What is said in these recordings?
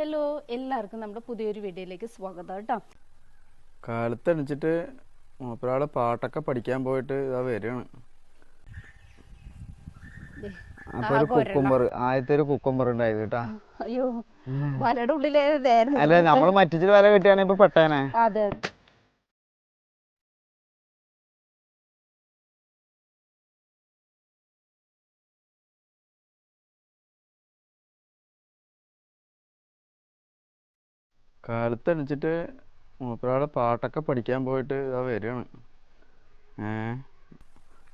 Hello എല്ലാവർക്കും നമ്മുടെ പുതിയൊരു വീഡിയോയിലേക്ക് സ്വാഗതം കേട്ടോ. കാലത്ത് എണിച്ചിട്ട് മൂപ്പരാൾ പാട്ടൊക്കെ പഠിക്കാൻ പോയിട്ട് ഇതാ വരികയാണ്. അപ്പൊ ഒരു കുക്കുംബർ ആദ്യത്തെ ഒരു കുക്കുംബർ ഉണ്ടായത് കേട്ടാ. അയ്യോ വലയുടെ ഉള്ളിലേ നേരം അല്ല നമ്മൾ മറ്റിച്ചിട്ട് വല കിട്ടിയാണെങ്കിൽ ഇപ്പൊ പെട്ടേനെ. അതെ. കാലത്ത് എണിച്ചിട്ട് മൂപ്പരാൾ പാട്ടൊക്കെ പഠിക്കാൻ പോയിട്ട് ഇതാ വരികയാണ്. ഏ?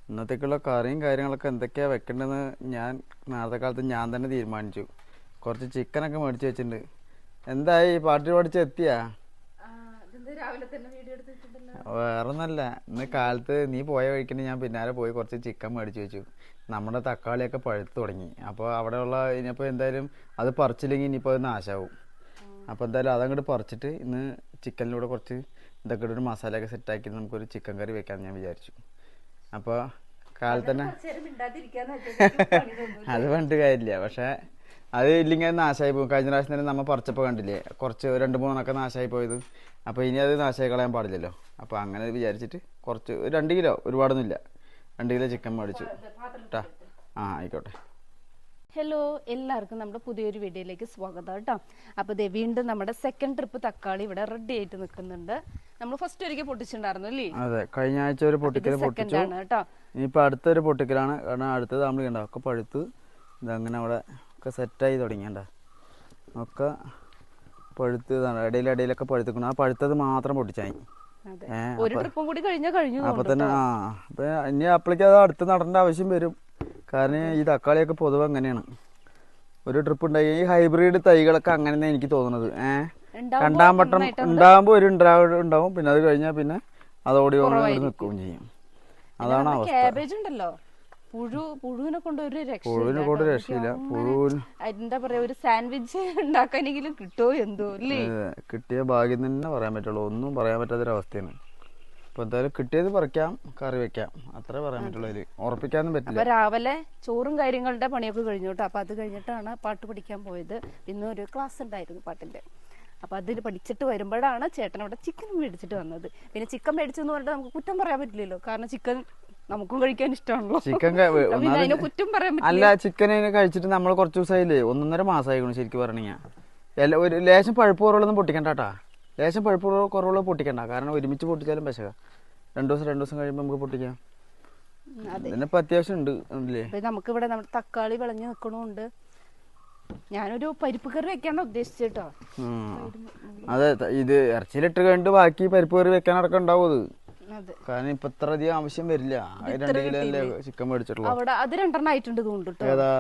ഇന്നത്തേക്കുള്ള കറിയും കാര്യങ്ങളൊക്കെ എന്തൊക്കെയാ വെക്കേണ്ടതെന്ന് ഞാൻ നേരത്തെ കാലത്ത് ഞാൻ തന്നെ തീരുമാനിച്ചു. കുറച്ച് ചിക്കനൊക്കെ മേടിച്ച് വെച്ചിട്ടുണ്ട്. എന്തായി? പാട്ട് പഠിച്ച് എത്തിയാ? വേറെ ഒന്നല്ല ഇന്ന് കാലത്ത് നീ പോയ വഴിക്കിന് ഞാൻ പിന്നാലെ പോയി കുറച്ച് ചിക്കൻ മേടിച്ച് വെച്ചു. നമ്മുടെ തക്കാളിയൊക്കെ പഴുത്തു തുടങ്ങി. അപ്പോൾ അവിടെയുള്ള ഇനിയിപ്പോൾ എന്തായാലും അത് പറിച്ചില്ലെങ്കിൽ ഇനിയിപ്പോൾ അത് നാശാവും. അപ്പോൾ എന്തായാലും അതങ്ങോട്ട് പറിച്ചിട്ട് ഇന്ന് ചിക്കനിലൂടെ കുറച്ച് ഇതൊക്കെ ഒരു മസാലയൊക്കെ സെറ്റാക്കി നമുക്കൊരു ചിക്കൻ കറി വെക്കാമെന്ന് ഞാൻ വിചാരിച്ചു. അപ്പോൾ കാലിൽ തന്നെ അത് പറഞ്ഞിട്ട് കാര്യമില്ല പക്ഷേ അത് ഇല്ലെങ്കിൽ അത് നാശമായി പോകും. കഴിഞ്ഞ പ്രാവശ്യം തന്നെ നമ്മൾ പറിച്ചപ്പോൾ കണ്ടില്ലേ? കുറച്ച് രണ്ട് മൂന്നൊക്കെ നാശമായി പോയത്. അപ്പോൾ ഇനി അത് നാശമായി കളയാൻ പാടില്ലല്ലോ. അപ്പോൾ അങ്ങനെ വിചാരിച്ചിട്ട് കുറച്ച് രണ്ട് കിലോ ഒരുപാടൊന്നുമില്ല. രണ്ട് കിലോ ചിക്കൻ മേടിച്ചു. കേട്ടോ ആ ആയിക്കോട്ടെ. ഹലോ എല്ലാവർക്കും നമ്മുടെ പുതിയൊരു വീഡിയോയിലേക്ക് സ്വാഗതം കേട്ടോ. അപ്പോൾ ഇതേ വീണ്ടും നമ്മുടെ സെക്കൻഡ് ട്രിപ്പ് തക്കാളി ഇവിടെ റെഡി ആയിട്ട് നിൽക്കുന്നുണ്ട്. നമ്മൾ ഫസ്റ്റ് ഒരിക്കൽ പൊട്ടിച്ചിട്ടുണ്ടായിരുന്നു അല്ലേ? അതെ കഴിഞ്ഞ ആഴ്ച ഒരു പൊട്ടിക്കൽ പൊട്ടിച്ചു. കേട്ടോ. ഇനിയിപ്പോൾ അടുത്തൊരു പൊട്ടിക്കലാണ്. കാരണം അടുത്തത് നമ്മൾ കണ്ട ഒക്കെ പഴുത്ത്. ഇതങ്ങനെ അവിടെ ഒക്കെ സെറ്റായി തുടങ്ങിയണ്ട ഒക്കെ പഴുത്ത് ഇടയിൽ ഇടയിലൊക്കെ പഴുത്തിക്കണം ആ പഴുത്തത് മാത്രം പൊട്ടിച്ചായി. ഒരു ട്രിപ്പും കൂടി കഴിഞ്ഞാൽ കഴിഞ്ഞു അപ്പൊ തന്നെ ആ അപ്പൊ ഇനി അപ്ലിക്കാതെ അത് അടുത്ത് നടേണ്ട ആവശ്യം വരും. കാരണം ഈ തക്കാളിയൊക്കെ പൊതുവെ അങ്ങനെയാണ്. ഒരു ട്രിപ്പ് ഉണ്ടായി ഈ ഹൈബ്രിഡ് തൈകളൊക്കെ അങ്ങനെ എനിക്ക് തോന്നുന്നത്. ഏഹ് രണ്ടാം വട്ടം ഉണ്ടാകുമ്പോ ഉണ്ടാകുമ്പോൾ ഒരു ഉണ്ടാവും. പിന്നെ അത് കഴിഞ്ഞാൽ പിന്നെ അതോടി നിൽക്കുകയും ചെയ്യും. അതാണ് അവസ്ഥ. ഉണ്ടല്ലോ. പുഴു പുഴുവിനെ കൊണ്ട് ഒരു പുഴുവിനെ കൊണ്ട് രക്ഷയില്ല. പുഴുവിന് എന്താ പറയാ ഒരു സാൻഡ്വിച്ച് ഉണ്ടാക്കാനെങ്കിലും കിട്ടുമോ എന്തോ അല്ലേ? കിട്ടിയ ഭാഗ്യം തന്നെ പറയാൻ പറ്റുള്ളൂ. ഒന്നും പറയാൻ പറ്റാത്തൊരവസ്ഥയാണ്. ഇപ്പൊ എന്തായാലും കിട്ടിയത് പറിക്കാം കറി വെക്കാം. അത്രേ പറയാൻ പറ്റുള്ളൂ ഉറപ്പിക്കാനും പറ്റില്ല. അപ്പോൾ രാവിലെ ചോറും കാര്യങ്ങളുടെ പണിയൊക്കെ കഴിഞ്ഞു കേട്ടോ. അപ്പൊ അത് കഴിഞ്ഞിട്ടാണ് പാട്ട് പഠിക്കാൻ പോയത്. ഇന്ന് ഒരു ക്ലാസ് ഉണ്ടായിരുന്നു പാട്ടിന്റെ. അപ്പൊ അതിൽ പഠിച്ചിട്ട് വരുമ്പോഴാണ് ചേട്ടൻ അവിടെ ചിക്കൻ മേടിച്ചിട്ട് വന്നത്. പിന്നെ ചിക്കൻ മേടിച്ചു എന്ന് പറഞ്ഞിട്ട് നമുക്ക് കുറ്റം പറയാൻ പറ്റില്ലല്ലോ. കാരണം ചിക്കൻ നമുക്കും കഴിക്കാൻ ഇഷ്ടമാണല്ലോ. ചിക്കൻ കുറ്റം പറയാൻ പറ്റില്ല. അല്ല ചിക്കൻ കഴിച്ചിട്ട് നമ്മൾ കുറച്ച് ദിവസമായില്ലേ ഒന്നൊന്നര മാസമായിക്കണു ശരിക്കും പറഞ്ഞാൽ ഒരു ലേശം പഴുപ്പ് കുറവുള്ളൊന്നും പൊട്ടിക്കണ്ട കേട്ടാ ലേശം പഴുപ്പുള്ള കുറവുള്ള പൊട്ടിക്കണ്ട. കാരണം ഒരുമിച്ച് പൊട്ടിച്ചാലും പശക. രണ്ടു ദിവസം രണ്ടു ദിവസം കഴിയുമ്പോൾ നമുക്ക് പൊട്ടിക്കാം. ഇതിനിപ്പോൾ അത്യാവശ്യം ഉണ്ട് നമുക്ക് ഇവിടെ നമ്മുടെ തക്കാളി വിളഞ്ഞു നിൽക്കണുണ്ട് ഞാനൊരു പരിപ്പ് കറി വെക്കാൻ ഉദ്ദേശിച്ചത് കേട്ടോ അതെ ഇത് ഇറച്ചിയിലിട്ട് കഴിഞ്ഞിട്ട് ബാക്കി പരിപ്പ് കറി വെക്കാനടക്കം ഉണ്ടാവും അത്. കാരണം ഇപ്പൊ ഇത്ര അധികം ആവശ്യം വരില്ല. രണ്ട് കിലോ അല്ലേ ചിക്കൻ മേടിച്ചിട്ടുള്ളൂ. അവിടെ അത് രണ്ടെണ്ണം ആയിട്ടുണ്ട് ഏതാ?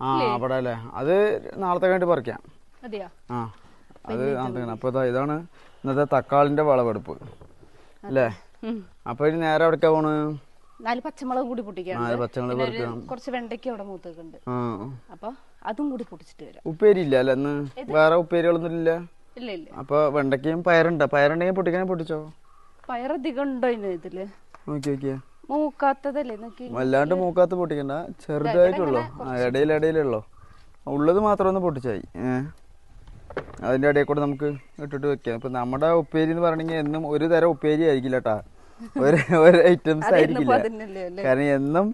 ആ അവിടെ അല്ലേ അത് നാളത്തെ കഴിഞ്ഞിട്ട് പറിക്കാം. അതെയാ? ആ. അത് നാളത്തെ അപ്പൊ ഇതാ ഇതാണ് ഇന്നത്തെ തക്കാളിന്റെ വിളവെടുപ്പ്. അല്ലേ? അപ്പോൾ അപ്പൊ ഇനി നേരെ എവിടേക്കാ പോണ്? നാല് പച്ചമുളക് കൂടി പൊട്ടിക്കാണ് പച്ചമുളക് കുറച്ച് വെണ്ടയ്ക്ക് അവിടെ മൂത്തേക്കുണ്ട്. അപ്പൊ അതും കൂടി പൊട്ടിച്ചിട്ട് വരാം. ഉപ്പേരി ഇല്ല അല്ലേ ഇന്ന്? വേറെ ഉപ്പേരികളൊന്നും ഇല്ല? ഇല്ല ഇല്ല. അപ്പൊ വെണ്ടയ്ക്കയും പയറുണ്ട? പയറുണ്ടെങ്കിൽ പൊട്ടിക്കാൻ പൊട്ടിച്ചോ? പയറധികം ഉണ്ടോ ഇന്ന് ഇതിൽ? മൂക്കാത്തതല്ലേ വല്ലാണ്ട് മൂക്കാത്ത പൊട്ടിക്കണ്ട. ചെറുതായിട്ടുള്ളൂ. ഇടയിൽ ഇടയിലുള്ളൂ ഉള്ളത് മാത്രം ഒന്ന് പൊട്ടിച്ചായി. ഏഹ് അതിന്റെ ഇടയിൽ കൂടെ നമുക്ക് ഇട്ടിട്ട് വെക്കാം. ഇപ്പൊ നമ്മുടെ ഉപ്പേരി എന്ന് പറഞ്ഞെങ്കിൽ എന്നും ഒരു തരം ഉപ്പേരി ആയിരിക്കില്ല കേട്ടാ ഒരു ഒരു ഐറ്റംസ് ആയിരിക്കില്ല. കാരണം എന്നും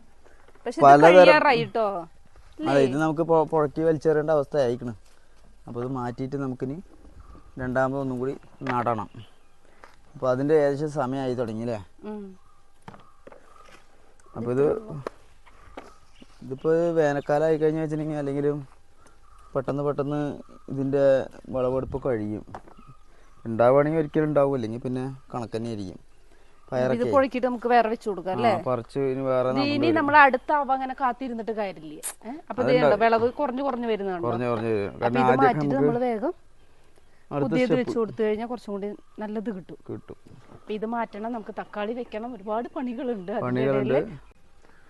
പലതരം- അതെ ഇത് നമുക്ക് പുഴക്കി വലിച്ചെറിയേണ്ട അവസ്ഥ ആയിക്കണ് അപ്പോൾ ഇത് മാറ്റിയിട്ട് നമുക്കിനി രണ്ടാമത് ഒന്നും കൂടി നടണം. അപ്പോൾ അതിന്റെ ഏകദേശം സമയമായി തുടങ്ങി അല്ലേ. അപ്പോൾ ഇത് ഇതിപ്പോൾ വേനൽക്കാലം ആയി കഴിഞ്ഞാൽ വെച്ചിട്ടുണ്ടെങ്കിൽ അല്ലെങ്കിലും പെട്ടെന്ന് പെട്ടെന്ന് ഇതിന്റെ വിളവെടുപ്പ് കഴിയും. ഉണ്ടാവുകയാണെങ്കിൽ ഒരിക്കലും ഉണ്ടാവും അല്ലെങ്കിൽ പിന്നെ കണക്ക് തന്നെ ആയിരിക്കും. ഇത് പയറൊക്കെ നമുക്ക് വേറെ വെച്ചു കൊടുക്കാം അല്ലേ? ആ, പറിച്ച് ഇനി വേറെ ഇത് ഇനി നമ്മൾ അടുത്താവുമ്പോ അങ്ങനെ കാത്തിരുന്നിട്ട് കാര്യമില്ല. ഏ? അപ്പൊ ഇത് കണ്ടോ, വിളവ് കുറഞ്ഞു കുറഞ്ഞു നമ്മൾ വേഗം പുതിയത് വെച്ച് കൊടുത്തു കഴിഞ്ഞാൽ കുറച്ചും കൂടി നല്ലത് കിട്ടും. കിട്ടും. ഇത് മാറ്റണം. നമുക്ക് തക്കാളി വെക്കണം. ഒരുപാട് പണികളുണ്ട്. ഇടയിൽ.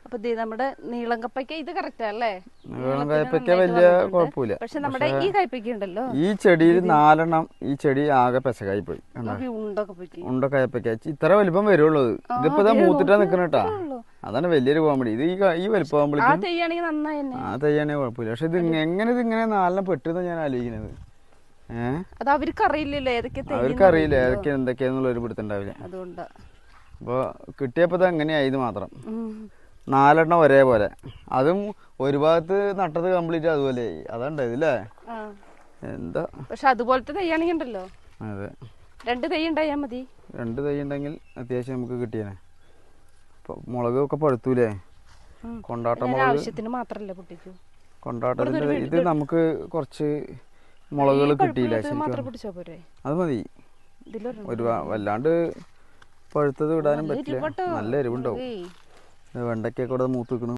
അപ്പൊ നമ്മുടെ നീളം കപ്പയ്ക്ക ഇത് കറക്റ്റ് അല്ലേ? നീളം കയ്പയ്ക്ക വലിയ. കുഴപ്പമില്ല. പക്ഷെ നമ്മുടെ ഈ കയ്പയ്ക്ക ഉണ്ടല്ലോ ഈ ചെടിയിൽ നാലെണ്ണം ഈ ചെടി ആകെ പെശകായി പോയി. ഉണ്ടൊക്കെ കപ്പയ്ക്ക ഇത്ര വലിപ്പം വരുള്ളൂ. ഇത്. ഇതിപ്പോ ഇതാ മൂത്തിട്ടാ നിക്കണ കേട്ടാ. അതാണ് വലിയൊരു കോമഡി. ഇത് ഈ വലിപ്പം ആ തെയ്യാണെങ്കിൽ കുഴപ്പമില്ല. പക്ഷെ ഇത് എങ്ങനെ ഇത് ഇങ്ങനെ നാലെണ്ണം പെട്ടെന്ന് ഞാൻ ആലോചിക്കുന്നത്? അവർക്കറിയില്ല അത് അവർക്ക് അറിയില്ലല്ലോ ഏതൊക്കെ തൈ അവർക്ക് അറിയില്ല ഏതൊക്കെ എന്തൊക്കെയാന്നുള്ള ഒരു പിടുത്തുണ്ടാവില്ല അതുകൊണ്ട്. അപ്പോൾ കിട്ടിയപ്പോൾ അങ്ങനെയായത് മാത്രം. നാലെണ്ണം ഒരേപോലെ. അതും ഒരു ഭാഗത്ത് നട്ടത് കംപ്ലീറ്റ് അതുപോലെ അതുണ്ട് ഇതില്ലേ എന്താ? പക്ഷെ അതുപോലത്തെ തൈയാണെങ്കിൽ ഉണ്ടല്ലോ. അതെ. രണ്ട് തൈ ഉണ്ടായാ മതി. രണ്ട് തൈ ഉണ്ടെങ്കിൽ അത്യാവശ്യം നമുക്ക് കിട്ടിയേനെ. മുളക് ഒക്കെ പഴുത്തൂലേ? കൊണ്ടാട്ടം കൊണ്ടാട്ട മുളക് ആവശ്യത്തിന് മാത്രല്ല പൊട്ടിച്ചു കൊണ്ടാട്ടത്തിന്റെ ഇത് നമുക്ക് കുറച്ച് മുളകുകൾ കിട്ടിയില്ല? ശരിക്കും അത് മതി. ഒരു വല്ലാണ്ട് പഴുത്തത് വിടാനും പറ്റില്ല. നല്ല എരിവുണ്ടാവും. വെണ്ടയ്ക്കൊക്കെ ഇവിടെ മൂത്ത് നിൽക്കണു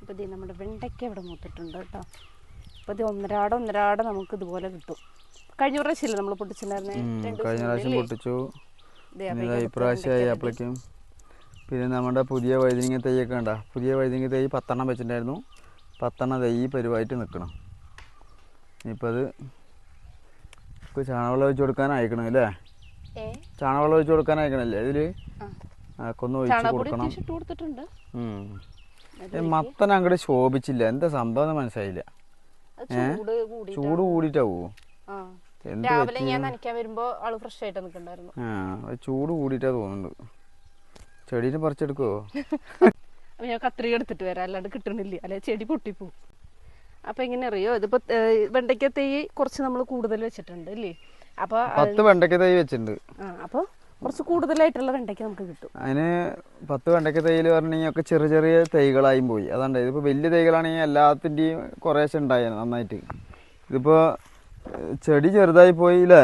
ഇപ്പൊ ഇത് നമ്മുടെ വെണ്ടയ്ക്ക ഇവിടെ മൂത്തിട്ടുണ്ട് കേട്ടോ. അപ്പൊ ഇത് ഒന്നരാട ഒന്നരാട നമുക്ക് ഇതുപോലെ കിട്ടും. കഴിഞ്ഞ പ്രാവശ്യമില്ല നമ്മൾ പൊട്ടിച്ചിട്ടുണ്ടായിരുന്നേ? കഴിഞ്ഞ പ്രാവശ്യം പൊട്ടിച്ചു. ഇപ്രാവശ്യമായി വെണ്ടയ്ക്ക പിന്നെ നമ്മുടെ പുതിയ വഴുതിനിങ്ങ തൈയൊക്കെ ഉണ്ടാ പുതിയ വൈദ്യുതി തൈ പത്തെണ്ണം വെച്ചിട്ടുണ്ടായിരുന്നു. പത്തെണ്ണം തൈ പരിവായിട്ട് നിൽക്കണം. ഇനിയിപ്പോൾ അത് ഇപ്പൊ ചാണകവെള്ളം ഒഴിച്ച് കൊടുക്കാൻ അയക്കണം അല്ലേ? ചാണവെള്ളം ചാണകവെള്ളം ഒഴിച്ച് കൊടുക്കാൻ അയക്കണല്ലേ ഇതിൽ ഒഴിച്ച് ചാണകപ്പൊടി കൊടുക്കണം. മത്തൻ അങ്ങോട്ട് ശോഭിച്ചില്ല. എന്താ സംഭവം എന്ന് മനസ്സിലായില്ല. ചൂട് കൂടി ചൂട് കൂടിയിട്ടാവോ രാവിലെ ഞാൻ നനയ്ക്കാൻ വരുമ്പോ ആൾ ഫ്രഷ് ആയിട്ട് നിൽക്കണ്ടായിരുന്നു. ചൂട് കൂടിയിട്ടാ തോന്നുന്നുണ്ട്. ചെടീനെ പറിച്ചെടുക്കോ ഞാൻ കത്രിക എടുത്തിട്ട് വരാം. അല്ലാണ്ട് കിട്ടണില്ല. അല്ലെ ചെടി പൊട്ടിപ്പോ. അപ്പൊ എങ്ങനെ അറിയോ ഇതിപ്പോ വെണ്ടയ്ക്ക തൈ കുറച്ച് നമ്മൾ കൂടുതൽ വെച്ചിട്ടുണ്ട് അല്ലേ അപ്പൊ പത്ത് വെണ്ടയ്ക്ക തൈ വെച്ചിട്ടുണ്ട്. അപ്പൊ കുറച്ച് കൂടുതലായിട്ടുള്ള വെണ്ടയ്ക്ക നമുക്ക് കിട്ടും. അതിന് പത്ത് വെണ്ടയ്ക്ക തൈയിൽ പറഞ്ഞെങ്കിൽ ഒക്കെ ചെറിയ ചെറിയ തൈകളായും പോയി. അതാണ്ട് ഇതിപ്പോൾ വലിയ തൈകളാണെങ്കിൽ എല്ലാത്തിന്റെയും കുറേശ്ശെ ഉണ്ടായി നന്നായിട്ട്. ഇതിപ്പോൾ ചെടി ചെറുതായി പോയി അല്ലേ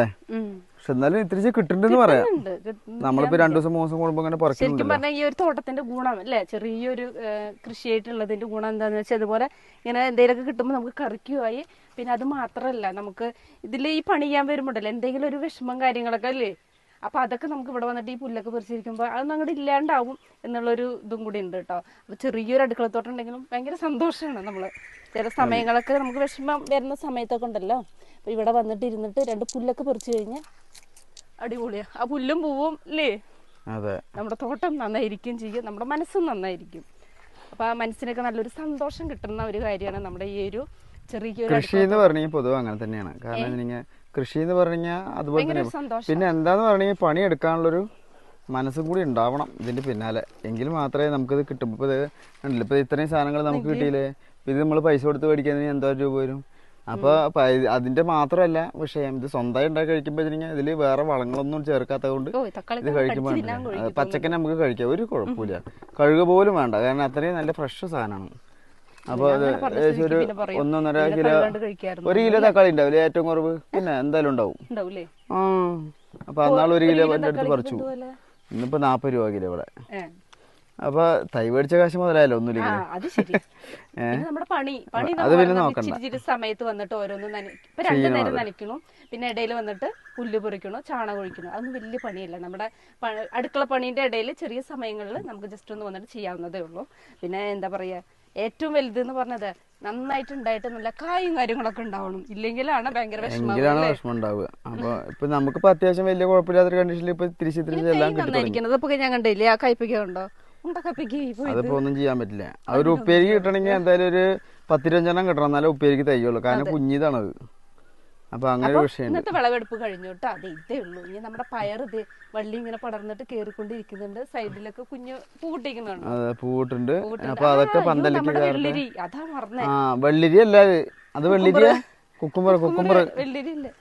പക്ഷെ എന്നാലും ഇത്തിരി കിട്ടുന്നുണ്ടെന്ന് പറയാം. നമ്മളിപ്പോ രണ്ടു ദിവസം മൂന്ന് ദിവസം കൂടുമ്പോ ഇങ്ങനെ ശരിക്കും പറഞ്ഞാൽ ഈ ഒരു തോട്ടത്തിന്റെ ഗുണം അല്ലേ? ചെറിയൊരു കൃഷി കൃഷിയായിട്ടുള്ളതിന്റെ ഗുണം എന്താന്ന് വെച്ചാൽ അതുപോലെ ഇങ്ങനെ എന്തെങ്കിലുമൊക്കെ കിട്ടുമ്പോൾ നമുക്ക് കറിക്കുമായി പിന്നെ അത് മാത്രമല്ല നമുക്ക് ഇതിൽ ഈ പണി ചെയ്യാൻ വരുമ്പോണ്ടല്ലോ എന്തെങ്കിലും ഒരു വിഷമം കാര്യങ്ങളൊക്കെ അല്ലേ? അപ്പൊ അതൊക്കെ നമുക്ക് ഇവിടെ വന്നിട്ട് ഈ പുല്ലൊക്കെ പറിച്ചിരിക്കുമ്പോൾ അതൊന്നും അങ്ങോട്ട് ഇല്ലാണ്ടാവും എന്നുള്ളൊരു ഇതും കൂടി ഉണ്ട് കേട്ടോ അപ്പൊ ചെറിയൊരു അടുക്കളത്തോട്ടുണ്ടെങ്കിലും ഭയങ്കര സന്തോഷമാണ് നമ്മൾ ചില സമയങ്ങളൊക്കെ നമുക്ക് വിഷമം വരുന്ന സമയത്തൊക്കെ ഉണ്ടല്ലോ. അപ്പൊ ഇവിടെ വന്നിട്ട് ഇരുന്നിട്ട് രണ്ട് പുല്ലൊക്കെ പറിച്ചു കഴിഞ്ഞാൽ അടിപൊളിയാ. ആ പുല്ലും പൂവും അല്ലേ അതെ. നമ്മുടെ തോട്ടം നന്നായിരിക്കും ചെയ്യും. നമ്മുടെ മനസ്സും നന്നായിരിക്കും. അപ്പൊ ആ മനസ്സിനൊക്കെ നല്ലൊരു സന്തോഷം കിട്ടുന്ന ഒരു കാര്യമാണ് നമ്മുടെ ഈ ഒരു ചെറിയ കൃഷി എന്ന് പറഞ്ഞാൽ പൊതുവെ അങ്ങനെ തന്നെയാണ്. കാരണം നിങ്ങൾ കൃഷി എന്ന് പറഞ്ഞാൽ അതുപോലെ തന്നെ പിന്നെ എന്താന്ന് പറഞ്ഞാൽ പണി എടുക്കാനുള്ളൊരു മനസ്സും കൂടി ഉണ്ടാവണം ഇതിന്റെ പിന്നാലെ. എങ്കിൽ മാത്രമേ നമുക്കിത് കിട്ടും. ഇപ്പൊ ഇപ്പൊ ഇത്രയും സാധനങ്ങൾ നമുക്ക് കിട്ടിയില്ലേ? ഇത് നമ്മൾ പൈസ കൊടുത്ത് മേടിക്കുന്നതിന് എന്തോ രൂപ വരും? അപ്പൊ അതിന്റെ മാത്രമല്ല വിഷയം ഇത് സ്വന്തമായി ഉണ്ടാക്കി കഴിക്കുമ്പോ ഇതിൽ വേറെ വളങ്ങളൊന്നും ചേർക്കാത്തത് കൊണ്ട് ഇത് കഴിക്കുമ്പോൾ പച്ചക്കറി നമുക്ക് കഴിക്കാം. ഒരു കുഴപ്പമില്ല. കഴുക പോലും വേണ്ട. കാരണം അത്രയും നല്ല ഫ്രഷ് സാധനമാണ്. അപ്പൊ അത് അങ്ങനെ പറഞ്ഞ ഏകദേശം ഒരു ഒന്നൊന്നര കിലോ. ഒരു കിലോ തക്കാളി ഉണ്ടാവില്ലേ? ഏറ്റവും കുറവ്? പിന്നെ എന്തായാലും ഉണ്ടാവും. ആ. അപ്പൊ അന്നാൾ ഒരു കിലോ എന്റെ അടുത്ത് പറിച്ചു. ഇന്നിപ്പോ നാപ്പത് രൂപ കിലോ ഇവിടെ. അപ്പൊ തൈ മേടിച്ച കാശ് മുതലായല്ലോ ഒന്നുമില്ല അത് പിന്നെ നോക്കണ്ട. സമയത്ത് വന്നിട്ട് ഓരോന്ന് നന ഇപ്പൊ രണ്ടു നേരം നനയ്ക്കണം. പിന്നെ ഇടയിൽ വന്നിട്ട് പുല്ല് പൊറിക്കണം ചാണകം ഒഴിക്കണം. അതൊന്നും വലിയ പണിയല്ല. നമ്മുടെ അടുക്കള പണീന്റെ ഇടയിൽ ചെറിയ സമയങ്ങളിൽ നമുക്ക് ജസ്റ്റ് ഒന്ന് വന്നിട്ട് ചെയ്യാവുന്നതേ ഉള്ളൂ. പിന്നെ എന്താ പറയാ ഏറ്റവും വലുത് എന്ന് പറഞ്ഞത് നന്നായിട്ട് ഉണ്ടായിട്ട് നല്ല കായും കാര്യങ്ങളൊക്കെ ഉണ്ടാവണം. ഇല്ലെങ്കിലാണ് ഭയങ്കര വിഷമം. എങ്കിലാണ് വിഷമം ഉണ്ടാവുക. അപ്പൊ ഇപ്പൊ നമുക്ക് അത്യാവശ്യം വലിയ കുഴപ്പമില്ലാത്തൊരു കണ്ടീഷനിൽ ഇപ്പൊ തിരിച്ച് തിരിച്ച് എല്ലാം നന്നായിരിക്കുന്നത് ഇപ്പൊ ഞാൻ കണ്ടില്ലേ ആ കയ്പിക്കുണ്ടോ അതിപ്പോ ഒന്നും ചെയ്യാൻ പറ്റില്ല. ആ ഒരു ഉപ്പേരിക്ക് കിട്ടണമെങ്കിൽ എന്തായാലും ഒരു പത്തിരഞ്ചെണ്ണം കിട്ടണം. എന്നാലേ ഉപ്പേരിക്ക് തയ്യുള്ളൂ. കാരണം കുഞ്ഞിതാണത്. അപ്പൊ അങ്ങനെ ഒരു വിഷയം ഇന്നത്തെ വിളവെടുപ്പ് കഴിഞ്ഞു കേട്ടോ. അതെ ഇതേ ഉള്ളൂ. ഇനി നമ്മുടെ പയർ ഇത് വള്ളി ഇങ്ങനെ പടർന്നിട്ട് കേറിക്കൊണ്ടിരിക്കുന്നുണ്ട്. സൈഡിലൊക്കെ കുഞ്ഞു പൂട്ടിക്കുന്നുണ്ട് അതെ പൂവിട്ടുണ്ട് അപ്പൊ അതൊക്കെ പന്തലിക്ക് വെള്ളിരി. അതാ മറന്നേ. ആ വെള്ളിരി അല്ല അത്. വെള്ളിരി വെള്ളിരിയാ? കുക്കുമ്പർ കുക്കുമ്പർ വെള്ളിരി അല്ലേ?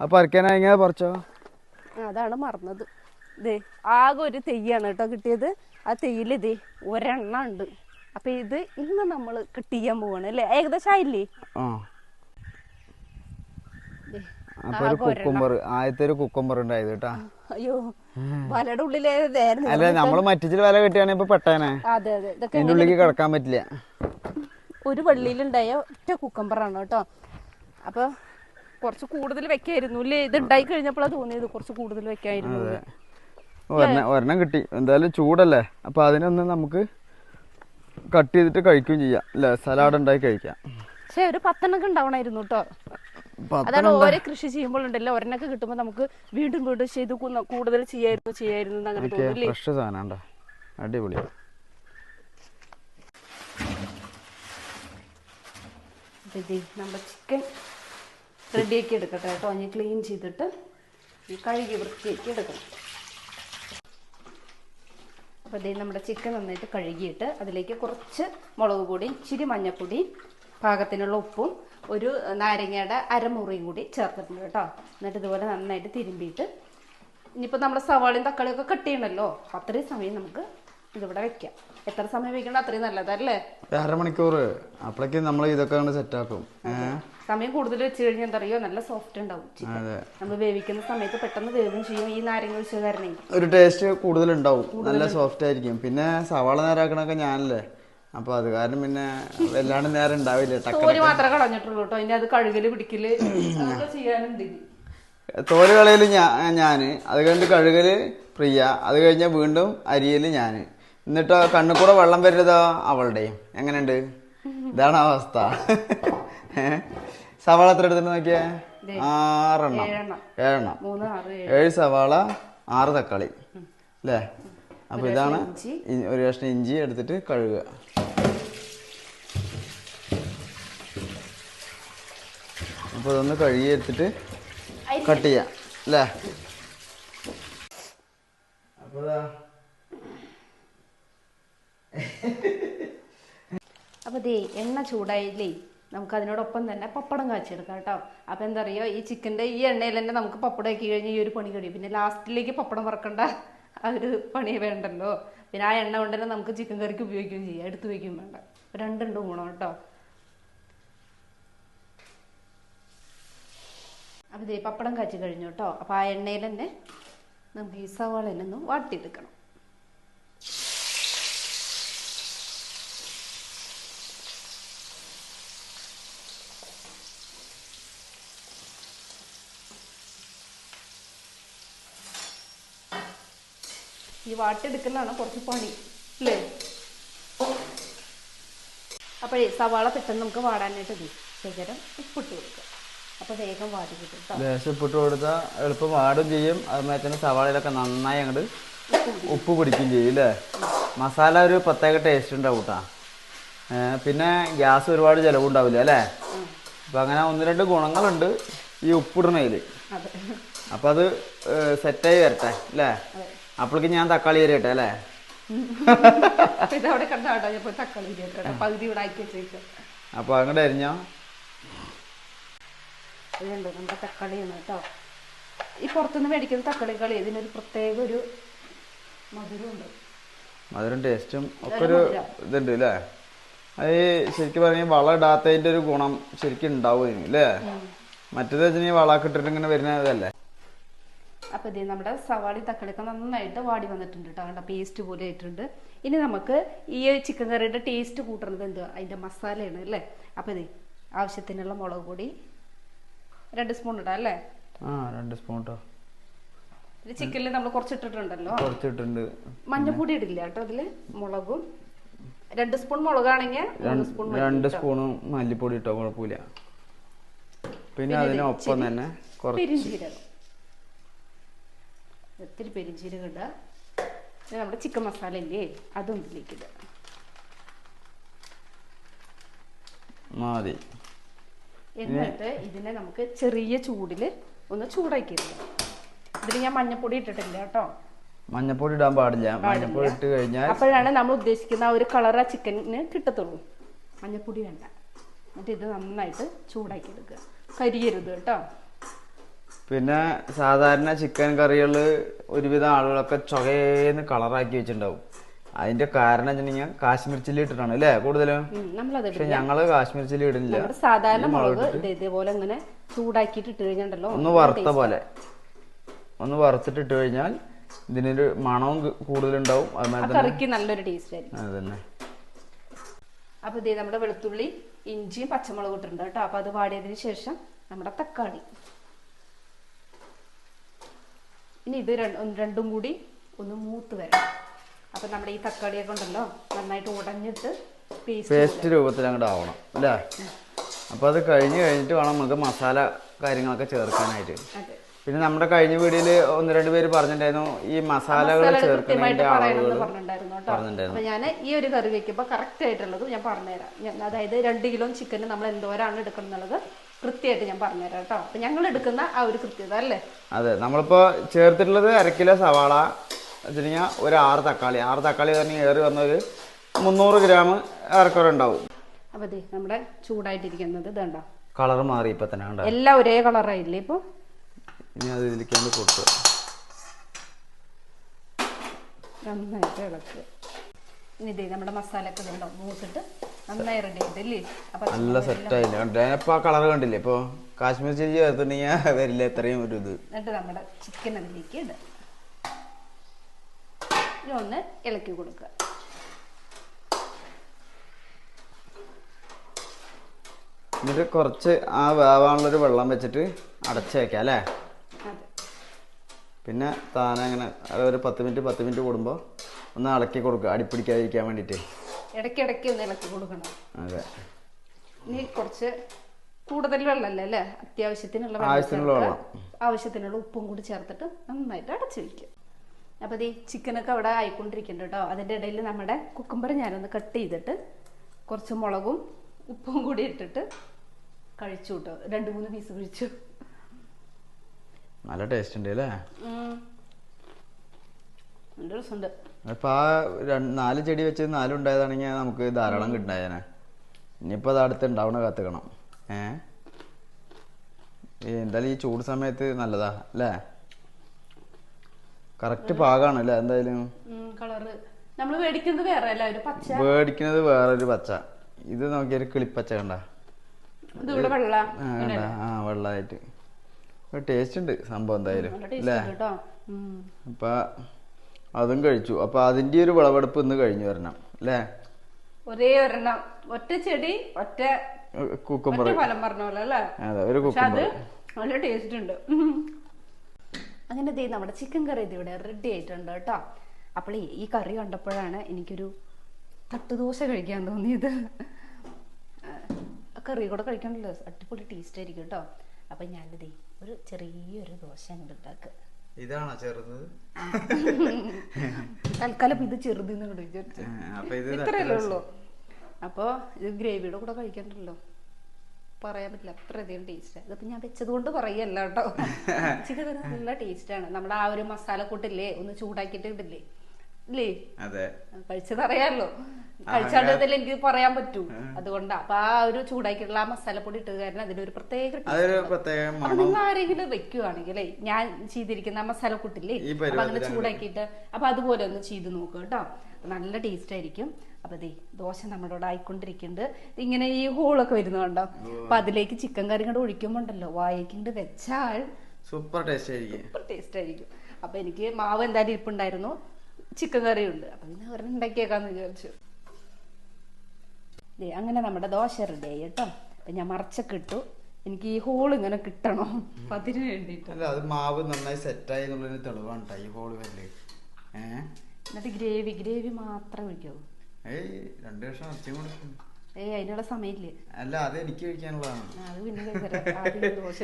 അപ്പൊ പറിക്കാനായി ഇങ്ങനെ പറിച്ചോ? അതാണ് മറന്നത്. ഇതേ ആകെ ഒരു തെയ്യാണ് കേട്ടോ കിട്ടിയത്. ആ തെയ്യിൽ ഇതേ ഒരെണ്ണം ഉണ്ട്. അപ്പൊ ഇത് ഇന്ന് നമ്മൾ കിട്ടിയാൻ പോവാണ് അല്ലേ? ഏകദേശം ആയില്ലേ? അപ്പൊ ഒരു കുക്കുമ്പർ ആദ്യത്തെ ഒരു കുക്കുമ്പർ ഉണ്ടായത് കേട്ടാ. അയ്യോ വലയുടെ ഉള്ളിലേ അല്ല നമ്മൾ മറ്റിച്ചിട്ട് വല ഇപ്പൊ പെട്ടേനെ. ഉള്ളിലേക്ക് കിടക്കാൻ പറ്റില്ല. ഒരു വള്ളിയിലുണ്ടായ ഒറ്റ കുക്കമ്പറാണ് കേട്ടോ. അപ്പൊ കുറച്ച് കൂടുതൽ വെക്കായിരുന്നു ഇല്ലേ ഇത് ഉണ്ടായി കഴിഞ്ഞപ്പോഴാണ് തോന്നിയത് കുറച്ച് കൂടുതൽ വെക്കായിരുന്നു. ഒരെണ്ണം കിട്ടി. എന്തായാലും ചൂടല്ലേ? അപ്പൊ അതിനൊന്ന് നമുക്ക് കട്ട് ചെയ്തിട്ട് കഴിക്കുകയും ചെയ്യാം. അല്ലേ? സലാഡ് ഉണ്ടായി കഴിക്കാം. പക്ഷെ ഒരു പത്തെണ്ണൊക്കെ ഉണ്ടാവണമായിരുന്നു കേട്ടോ. അതാണ് ഓരോ കൃഷി ചെയ്യുമ്പോൾ ഉണ്ടല്ലോ ഒരെണ്ണൊക്കെ കിട്ടുമ്പോൾ നമുക്ക് വീണ്ടും വീണ്ടും ചെയ്ത് കൂടുതൽ ചെയ്യായിരുന്നു ചെയ്യായിരുന്നു അങ്ങനെ തോന്നില്ലേ ഫ്രഷ് സാധനം ഉണ്ടോ? അടിപൊളി അപ്പൊ ദേ നമ്മുടെ ചിക്കൻ റെഡിയാക്കി എടുക്കട്ടെ കേട്ടോ. ഞാൻ ക്ലീൻ ചെയ്തിട്ട് കഴുകി വൃത്തിയാക്കി എടുക്കണം. അപ്പോൾ ഇതേ നമ്മുടെ ചിക്കൻ നന്നായിട്ട് കഴുകിയിട്ട് അതിലേക്ക് കുറച്ച് മുളക് പൊടിയും ഇച്ചിരി മഞ്ഞൾപ്പൊടി പാകത്തിനുള്ള ഉപ്പും ഒരു നാരങ്ങയുടെ അരമുറിയും കൂടി ചേർത്തിട്ടുണ്ട് കേട്ടോ. എന്നിട്ട് ഇതുപോലെ നന്നായിട്ട് തിരുമ്പിയിട്ട് ഇനിയിപ്പോൾ നമ്മുടെ സവാളയും തക്കാളിയൊക്കെ കട്ട് ചെയ്യണമല്ലോ അത്രയും സമയം നമുക്ക് ഇതിവിടെ വെക്കാം. എത്ര സമയം വെക്കണം അത്രയും നല്ലതല്ലേ? അരമണിക്കൂർ. അപ്പോഴേക്കും നമ്മൾ ഇതൊക്കെ സെറ്റ് ഏഹ്? സമയം കൂടുതൽ വെച്ച് കഴിഞ്ഞാൽ എന്താ അറിയോ? നല്ല സോഫ്റ്റ് ഉണ്ടാവും നമ്മൾ വേവിക്കുന്ന സമയത്ത് പെട്ടെന്ന് വേവും ചെയ്യും ഈ നാരങ്ങ കാരണേ ഒരു ടേസ്റ്റ് കൂടുതൽ ഉണ്ടാവും നല്ല സോഫ്റ്റ് ആയിരിക്കും. പിന്നെ സവാള നേരാക്കണൊക്കെ ഞാനല്ലേ? അപ്പൊ അത് കാരണം പിന്നെ വല്ലാണ്ട് നേരം ഉണ്ടാവില്ല തോൽ മാത്രമേ കളഞ്ഞിട്ടുള്ളൂ കേട്ടോ. ഇനി അത് കഴുകൽ പിടിക്കൽ അതൊക്കെ ചെയ്യാനുണ്ട് ഇനി. തോൽ കളയൽ ഞാൻ അത് കഴിഞ്ഞ് കഴുകൽ പ്രിയ അത് കഴിഞ്ഞാൽ വീണ്ടും അരിയൽ ഞാൻ. എന്നിട്ടോ കണ്ണു കൂടെ വെള്ളം വരരുതോ അവളുടെയും. എങ്ങനെയുണ്ട്? ഇതാണ് അവസ്ഥ? സവാള എത്ര എടുത്തിട്ട് നോക്കിയേ? ആറെണ്ണം. ഏഴെണ്ണം. ഏഴ്. ഏഴ് സവാള ആറ് തക്കാളി. അല്ലേ? അപ്പൊ ഇതാണ് ഒരു കഷ്ണം ഇഞ്ചി എടുത്തിട്ട് കഴുകുക. അപ്പൊ ഇതൊന്ന് കഴുകി എടുത്തിട്ട് കട്ട് ചെയ്യാം അല്ലേ അപ്പൊ അപ്പോൾ ദേ എണ്ണ ചൂടായില്ലേ? നമുക്ക് അതിനോടൊപ്പം തന്നെ പപ്പടം കാച്ചെടുക്കാം കേട്ടോ. അപ്പോൾ എന്താ പറയുക ഈ ചിക്കന്റെ ഈ എണ്ണയിൽ തന്നെ നമുക്ക് പപ്പടം ആക്കി കഴിഞ്ഞാൽ ഈ ഒരു പണി കഴിയും. പിന്നെ ലാസ്റ്റിലേക്ക് പപ്പടം വറക്കണ്ട ആ ഒരു പണി വേണ്ടല്ലോ. പിന്നെ ആ എണ്ണ കൊണ്ട് തന്നെ നമുക്ക് ചിക്കൻ കറിക്ക് ഉപയോഗിക്കുകയും ചെയ്യാം. എടുത്ത് വയ്ക്കുകയും വേണ്ട. അപ്പോൾ രണ്ടുണ്ട് ഗുണം കേട്ടോ. അപ്പോൾ ദേ പപ്പടം കാച്ചി കഴിഞ്ഞു കേട്ടോ അപ്പോൾ ആ എണ്ണയിൽ തന്നെ നമുക്ക് ഈ സവാള ഒന്ന് വാട്ടിയെടുക്കണം. ഈ വാട്ടിയെടുക്കലാണ് കുറച്ച് പണി അല്ലേ? അപ്പോഴേ സവാള പെട്ടെന്ന് നമുക്ക് വാടാനായിട്ട് ശേഖരം ഉപ്പിട്ട് കൊടുക്കുക അപ്പോൾ വേഗം വാടി കിട്ടും കേട്ടോ ലേശം ഉപ്പിട്ട് കൊടുത്താൽ എളുപ്പം വാടും ചെയ്യും. അതുമാതിരി തന്നെ സവാളയിലൊക്കെ നന്നായി അങ്ങോട്ട് ഉപ്പ് പിടിക്കും ചെയ്യും അല്ലേ മസാല ഒരു പ്രത്യേക ടേസ്റ്റ് ഉണ്ടാവും കേട്ടോ പിന്നെ ഗ്യാസ് ഒരുപാട് ചിലവുണ്ടാവില്ല അല്ലേ അപ്പം അങ്ങനെ ഒന്ന് രണ്ട് ഗുണങ്ങളുണ്ട് ഈ ഉപ്പിടണയിൽ അപ്പം അത് സെറ്റായി വരട്ടെ അല്ലേ അപ്പോഴേക്ക് ഞാൻ തക്കാളി കയറിയട്ടെ അല്ലേ അപ്പൊ അപ്പോൾ അങ്ങോട്ട് അരിഞ്ഞോ? ഇതുണ്ട് നമ്മുടെ തക്കാളിയാണ് കേട്ടോ. ഈ പുറത്തുനിന്ന് മേടിക്കുന്ന തക്കാളി കളി ഇതിനൊരു പ്രത്യേക ഒരു മധുരമുണ്ട്. മധുരം ടേസ്റ്റും ഒക്കെ ഒരു ഇതുണ്ട് അല്ലേ അത് ശരിക്കും പറഞ്ഞാൽ വളം ഇടാത്തതിന്റെ ഒരു ഗുണം ശരിക്കും ഉണ്ടാവും ഇതിന് അല്ലേ മറ്റേത് വെച്ചാൽ വളമൊക്കെ ഇട്ടിട്ട് ഇങ്ങനെ വരുന്നതല്ലേ അപ്പോൾ ഇത് നമ്മുടെ സവാളി തക്കാളിയൊക്കെ നന്നായിട്ട് വാടി വന്നിട്ടുണ്ട് കേട്ടോ. കണ്ട പേസ്റ്റ് പോലെ ആയിട്ടുണ്ട്. ഇനി നമുക്ക് ഈ ചിക്കൻ കറിയുടെ ടേസ്റ്റ് കൂട്ടുന്നത് എന്തുവാ? അതിന്റെ മസാലയാണ് അല്ലേ അപ്പോൾ ഇത് ആവശ്യത്തിനുള്ള മുളക് പൊടി രണ്ട് സ്പൂൺ ഇടാം അല്ലേ? ആ രണ്ട് സ്പൂൺ ഇട്ടോ ഇത് ചിക്കനിൽ നമ്മൾ കുറച്ച് കുറച്ചിട്ടിട്ടുണ്ടല്ലോ. കുറച്ചിട്ടുണ്ട്. മഞ്ഞപ്പൊടി ഇടില്ല കേട്ടോ അതിൽ? മുളകും. രണ്ട് സ്പൂൺ മുളകാണെങ്കിൽ രണ്ട് സ്പൂൺ മല്ലിപ്പൊടി ഇട്ടോ കുഴപ്പമില്ല. പിന്നെ അതിനൊപ്പം തന്നെ കുറച്ച് പെരിഞ്ചീരകം. ഒത്തിരി പെരിഞ്ചീരകം ഇടുക പിന്നെ നമ്മുടെ ചിക്കൻ മസാല ഇല്ലേ? അതും ഇതിലേക്ക് ഇടുക മതി. എന്നിട്ട് ഇതിനെ നമുക്ക് ചെറിയ ചൂടിൽ ഒന്ന് ചൂടാക്കി എടുക്കാം ഇതിൽ ഞാൻ മഞ്ഞപ്പൊടി ഇട്ടിട്ടില്ല കേട്ടോ. മഞ്ഞപ്പൊടി ഇടാൻ പാടില്ല. മഞ്ഞപ്പൊടി ഇട്ട് കഴിഞ്ഞാൽ അപ്പോഴാണ് നമ്മൾ ഉദ്ദേശിക്കുന്ന ആ ഒരു കളർ ആ ചിക്കനിന് കിട്ടത്തുള്ളൂ. മഞ്ഞപ്പൊടി വേണ്ട. എന്നിട്ട് ഇത് നന്നായിട്ട് ചൂടാക്കി എടുക്കുക കരിയരുത് കേട്ടോ. പിന്നെ സാധാരണ ചിക്കൻ കറികൾ ഒരുവിധം ആളുകളൊക്കെ ചൊകേന്ന് കളറാക്കി വെച്ചിട്ടുണ്ടാവും. അതിന്റെ കാരണം വെച്ചിട്ടുണ്ടെങ്കിൽ കാശ്മീർ ചില്ലി ഇട്ടിട്ടാണ് അല്ലേ കൂടുതലും? പക്ഷെ ഞങ്ങൾ കാശ്മീർ ചില്ലി ഇടുന്നില്ല. സാധാരണ മുളക് ഇതേപോലെ ഇങ്ങനെ ചൂടാക്കിയിട്ട് ഇട്ട് ഒന്ന് വറുത്ത പോലെ. ഒന്ന് വറുത്തിട്ട് ഇട്ട് കഴിഞ്ഞാൽ ഇതിനൊരു മണവും കൂടുതലുണ്ടാവും. കറിക്ക് നല്ലൊരു ടേസ്റ്റ് ആയിരിക്കും. അതന്നെ അപ്പോൾ ഇതേ നമ്മുടെ വെളുത്തുള്ളി ഇഞ്ചിയും പച്ചമുളകും ഇട്ടിട്ടുണ്ട് കേട്ടോ. അപ്പോൾ അത് വാടിയതിന് ശേഷം നമ്മുടെ തക്കാളി. ഇനി ഇത് രണ്ട്- രണ്ടും കൂടി ഒന്ന് മൂത്ത് വരണം. അപ്പം നമ്മുടെ ഈ തക്കാളിയൊക്കെ ഉണ്ടല്ലോ നന്നായിട്ട് ഉടഞ്ഞിട്ട് പേസ്റ്റ് രൂപത്തിൽ അങ്ങോട്ട് ആവണം അല്ലേ? അപ്പോൾ അത് കഴിഞ്ഞ് കഴിഞ്ഞിട്ട് വേണം നമുക്ക് മസാല കാര്യങ്ങളൊക്കെ ചേർക്കാനായിട്ട്. പിന്നെ നമ്മുടെ കഴിഞ്ഞ വീഡിയോയിൽ ഒന്ന് രണ്ട് പേര് പറഞ്ഞിട്ടുണ്ടായിരുന്നു ഈ മസാലകൾ മസാല ചേർക്കുന്നതിന്റെ അളവുകൾ പറഞ്ഞിട്ടുണ്ടായിരുന്നു ഞാൻ ഈ ഒരു കറി വെക്കുമ്പോൾ കറക്റ്റ് ആയിട്ടുള്ളത് ഞാൻ പറഞ്ഞുതരാം. അതായത് രണ്ട് കിലോ ചിക്കന് നമ്മൾ എന്തോരാണ് എടുക്കണം എന്നുള്ളത് കൃത്യമായിട്ട് ഞാൻ പറഞ്ഞുതരാം കേട്ടോ. അപ്പൊ ഞങ്ങൾ എടുക്കുന്ന ആ ഒരു കൃത്യത അല്ലേ? അതെ നമ്മളിപ്പോ ചേർത്തിട്ടുള്ളത് അര കിലോ സവാള വെച്ചിട്ടുണ്ടെങ്കിൽ ഒരു ആറ് തക്കാളി. ആറ് തക്കാളി തന്നെ ഏറി വന്ന ഒരു മുന്നൂറ് ഗ്രാം ഏറെക്കുറെ ഉണ്ടാവും അപ്പൊ ദേ നമ്മുടെ ചൂടായിട്ടിരിക്കുന്നത് ഇതുണ്ടോ? കളർ മാറി ഇപ്പം തന്നെ ഉണ്ടോ എല്ലാം ഒരേ കളറായില്ലേ ഇപ്പൊ? ഇനി അത് ഇതിലേക്കാണ്ട് കൊടുക്കുക നന്നായിട്ട് ഇളക്കുക ഇനി ഇതേ നമ്മുടെ മസാല ഒക്കെ ഇതുണ്ടോ മൂത്തിട്ട് നന്നായി റെഡി ആയിട്ടില്ലേ അപ്പൊ നല്ല സെറ്റായില്ല കണ്ടോ? ഇപ്പോൾ ആ കളർ കണ്ടില്ലേ? ഇപ്പോൾ കാശ്മീർ ചില്ലി ചേർത്തിട്ടുണ്ടെങ്കിൽ വരില്ല എത്രയും ഒരു ഇത്. എന്നിട്ട് നമ്മുടെ ചിക്കൻ അതിലേക്ക് ഇടുക ഒന്ന് ഇളക്കി കൊടുക്കുക. എന്നിട്ട് കുറച്ച് ആ വേവാനുള്ളൊരു വെള്ളം വെച്ചിട്ട് അടച്ച് വെക്കാം അല്ലേ? പിന്നെ താനെ അങ്ങനെ ഒരു പത്ത് മിനിറ്റ് പത്ത് മിനിറ്റ് കൂടുമ്പോൾ ഒന്ന് ഇളക്കി കൊടുക്കുക അടിപ്പിടിക്കാതിരിക്കാൻ വേണ്ടിയിട്ട്. ഇടയ്ക്കിടയ്ക്ക് ഒന്ന് ഇളക്കി കൊടുക്കണം. അതെ. ഇനി കുറച്ച് കൂടുതൽ വെള്ളമല്ലേ അല്ലേ? അത്യാവശ്യത്തിനുള്ള. ആവശ്യത്തിനുള്ള ഉപ്പും കൂടി ചേർത്തിട്ട് നന്നായിട്ട് അടച്ചു വയ്ക്കുക അപ്പോൾ ഈ ചിക്കനൊക്കെ അവിടെ ആയിക്കൊണ്ടിരിക്കുന്നുണ്ട് കേട്ടോ. അതിന്റെ ഇടയിൽ നമ്മുടെ കുക്കുംബർ ഞാനൊന്ന് കട്ട് ചെയ്തിട്ട് കുറച്ച് മുളകും ഉപ്പും കൂടി ഇട്ടിട്ട് കഴിച്ചു കേട്ടോ. രണ്ട് മൂന്ന് പീസ് കഴിച്ചു. നല്ല ടേസ്റ്റ് ഉണ്ട് അല്ലേ? ഉം. നല്ല രസമുണ്ട്. അപ്പോൾ ആ നാല് ചെടി വെച്ച് നാലുണ്ടായതാണെങ്കിൽ നമുക്ക് ധാരാളം കിട്ടായനെ ഇനിയിപ്പോൾ അത് അടുത്ത് ഉണ്ടാവണ കാത്തുക്കണം. ഏ? എന്തായാലും ഈ ചൂട് സമയത്ത് നല്ലതാ അല്ലേ? കറക്റ്റ് പാകാണ് അല്ലേ എന്തായാലും കളറ്. നമ്മൾ മേടിക്കുന്നത് വേറെ അല്ല ഒരു പച്ച? മേടിക്കുന്നത് വേറൊരു പച്ച. ഇത് നോക്കിയൊരു കിളിപ്പച്ച കണ്ട. ആ വെള്ളമായിട്ട് ടേസ്റ്റ് ഉണ്ട് സംഭവം എന്തായാലും അല്ലേ. അപ്പൊ അതും കഴിച്ചു. അപ്പൊ അതിന്റെ ഒരു വിളവെടുപ്പ് ഇന്ന് കഴിഞ്ഞു വരണം അല്ലേ? ഒരേ ഒരെണ്ണം. ഒറ്റ ചെടി ഒറ്റ കുക്കുംബർ ഫലം പറഞ്ഞ പോലെ അല്ലേ? അതെ ഒരു കുക്കുംബർ നല്ല ടേസ്റ്റ് ഉണ്ട്. അങ്ങനെ ദേ നമ്മുടെ ചിക്കൻ കറി ഇത് ഇവിടെ റെഡി ആയിട്ടുണ്ട് കേട്ടോ. അപ്പോൾ ഈ കറി കണ്ടപ്പോഴാണ് എനിക്കൊരു തട്ടുദോശ കഴിക്കാൻ തോന്നിയത്. കറി കൂടെ കഴിക്കണല്ലോ അടിപൊളി ടേസ്റ്റ് ആയിരിക്കും കേട്ടോ. അപ്പൊ ഞാനിത് ഒരു ചെറിയൊരു ദോശ അങ്ങോട്ട് ഉണ്ടാക്കുക ഇതാണോ ചെറുത്? തൽക്കാലം ഇത് ചെറുതെന്ന് ഇത്രയല്ലേ ഉള്ളൂ. അപ്പോൾ ഇത് ഗ്രേവിയുടെ കൂടെ കഴിക്കണ്ടല്ലോ. പറയാൻ പറ്റില്ല. അത്രയധികം ടേസ്റ്റ് ഇതിപ്പോ ഞാൻ വെച്ചതുകൊണ്ട് പറയല്ല കേട്ടോ. ചിക്കൻ കറി നല്ല ടേസ്റ്റാണ് നമ്മുടെ ആ ഒരു മസാല കൂട്ടില്ലേ? ഒന്ന് ചൂടാക്കിയിട്ട് ഇടില്ലേ ഇല്ലേ? അതെ. കഴിച്ചത് അറിയാമല്ലോ കഴിച്ചാണ്ടതിൽ എനിക്ക് പറയാൻ പറ്റൂ. അതുകൊണ്ടാ. അപ്പൊ ആ ഒരു ചൂടാക്കിയിട്ടുള്ള ആ മസാലപ്പൊടി ഇട്ടത് കാരണം അതിനൊരു പ്രത്യേക അപ്പൊ നിങ്ങൾ ആരെങ്കിലും വെക്കുവാണെങ്കിലേ ഞാൻ ചെയ്തിരിക്കുന്ന ആ മസാലക്കൂട്ടില്ലേ അപ്പൊ അങ്ങനെ ചൂടാക്കിയിട്ട് അപ്പൊ അതുപോലെ ഒന്ന് ചെയ്ത് നോക്കുക കേട്ടോ. നല്ല ടേസ്റ്റ് ആയിരിക്കും. അപ്പൊ ദേ ദോശ നമ്മുടെ ഇവിടെ ആയിക്കൊണ്ടിരിക്കുന്നുണ്ട്. ഇങ്ങനെ ഈ ഹോളൊക്കെ വരുന്നുണ്ടോ അപ്പൊ അതിലേക്ക് ചിക്കൻ കറി കൂടെ ഒഴിക്കുമ്പോണ്ടല്ലോ. വായിക്കൊണ്ട് വെച്ചാൽ സൂപ്പർ ടേസ്റ്റ് ആയിരിക്കും. സൂപ്പർ ടേസ്റ്റ് ആയിരിക്കും. അപ്പൊ എനിക്ക് മാവ് എന്തായാലും ഇരിപ്പുണ്ടായിരുന്നു. ചിക്കൻ കറിയുണ്ട് അപ്പൊ പിന്നെ ഒരെണ്ണം ഉണ്ടാക്കിയേക്കാന്ന് വിചാരിച്ചു. അങ്ങനെ നമ്മുടെ ദോശ റെഡി ആയി കേട്ടോ. അപ്പൊ ഞാൻ മറച്ചൊക്കെ ഇട്ടു. എനിക്ക് ഈ ഹോൾ ഇങ്ങനെ കിട്ടണം. അപ്പൊ അതിന് വേണ്ടിട്ട്? അല്ല അത് മാവ് നന്നായി സെറ്റായി എന്നുള്ളതിന് തെളിവാണ് ഈ ഹോൾ വരൽ. ഏഹ് എന്നിട്ട് ഗ്രേവി ഗ്രേവി മാത്രം ഒഴിക്കാവൂ ഏയ് രണ്ട് വർഷം കൊടുക്കും ഏയ് അതിനുള്ള സമയമില്ലേ? അല്ല അത് എനിക്ക് കഴിക്കാനുള്ളതാണ്. അത് പിന്നെ ദോശ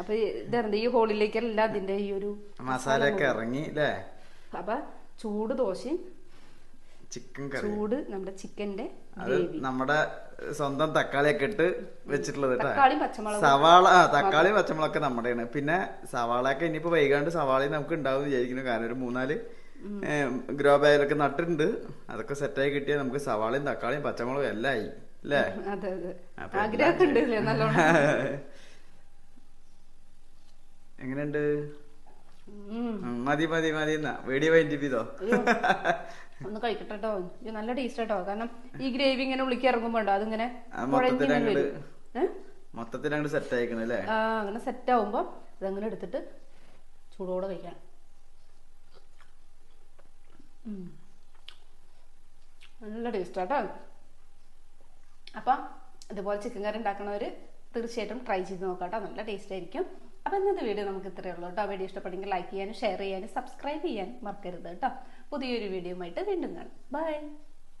അപ്പൊ ഇതെന്താ ഈ ഹോളിലേക്കല്ല അതിന്റെ ഈ ഒരു മസാലയൊക്കെ ഇറങ്ങി അല്ലേ അപ്പൊ ചൂട് ദോശയും ചിക്കൻ കറി. ചൂട് നമ്മുടെ ചിക്കന്റെ നമ്മുടെ സ്വന്തം തക്കാളിയൊക്കെ ഇട്ട് വെച്ചിട്ടുള്ളത് കേട്ടോ. സവാള ആ തക്കാളി പച്ചമുളകൊക്കെ നമ്മുടെയാണ്. പിന്നെ സവാളയൊക്കെ ഇനിയിപ്പോ വൈകാണ്ട് സവാളയും നമുക്ക് ഉണ്ടാവും വിചാരിക്കുന്നു. കാരണം ഒരു മൂന്നാൽ ഗ്രോ ബാഗിലൊക്കെ നട്ടിട്ടുണ്ട്. അതൊക്കെ സെറ്റായി കിട്ടിയാൽ നമുക്ക് സവാളയും തക്കാളിയും പച്ചമുളകും എല്ലാം ആയി. അല്ലേ? എങ്ങനെയുണ്ട്? മതി മതി മതി എന്നാ. വീഡിയോ വൈൻഡ് ചെയ്തോ? ഒന്ന് കഴിക്കട്ടെ കേട്ടോ നല്ല ടേസ്റ്റ് കേട്ടോ കാരണം ഈ ഗ്രേവി ഇങ്ങനെ ഉള്ളിക്ക് ഇറങ്ങുമ്പോ അതിങ്ങനെ മൊത്തത്തിൽ അങ്ങോട്ട് സെറ്റ് ആയിക്കണല്ലേ ആ അങ്ങനെ സെറ്റ് ആവുമ്പോ ഇതങ്ങനെ എടുത്തിട്ട് ചൂടോടെ കഴിക്കാം നല്ല ടേസ്റ്റ് കേട്ടോ അപ്പൊ ഇതുപോലെ ചിക്കൻ കറി ഉണ്ടാക്കണവര് തീർച്ചയായിട്ടും ട്രൈ ചെയ്ത് നോക്കാം കേട്ടോ നല്ല ടേസ്റ്റ് ആയിരിക്കും. അപ്പൊ ഇന്നത്തെ വീഡിയോ നമുക്ക് ഇത്രയേ ഉള്ളൂ കേട്ടോ. വീഡിയോ ഇഷ്ടപ്പെട്ടെങ്കിൽ ലൈക്ക് ചെയ്യാനും ഷെയർ ചെയ്യാനും സബ്സ്ക്രൈബ് ചെയ്യാനും മറക്കരുത് കേട്ടോ. പുതിയൊരു വീഡിയോ ആയിട്ട് വീണ്ടും കാണാം. ബൈ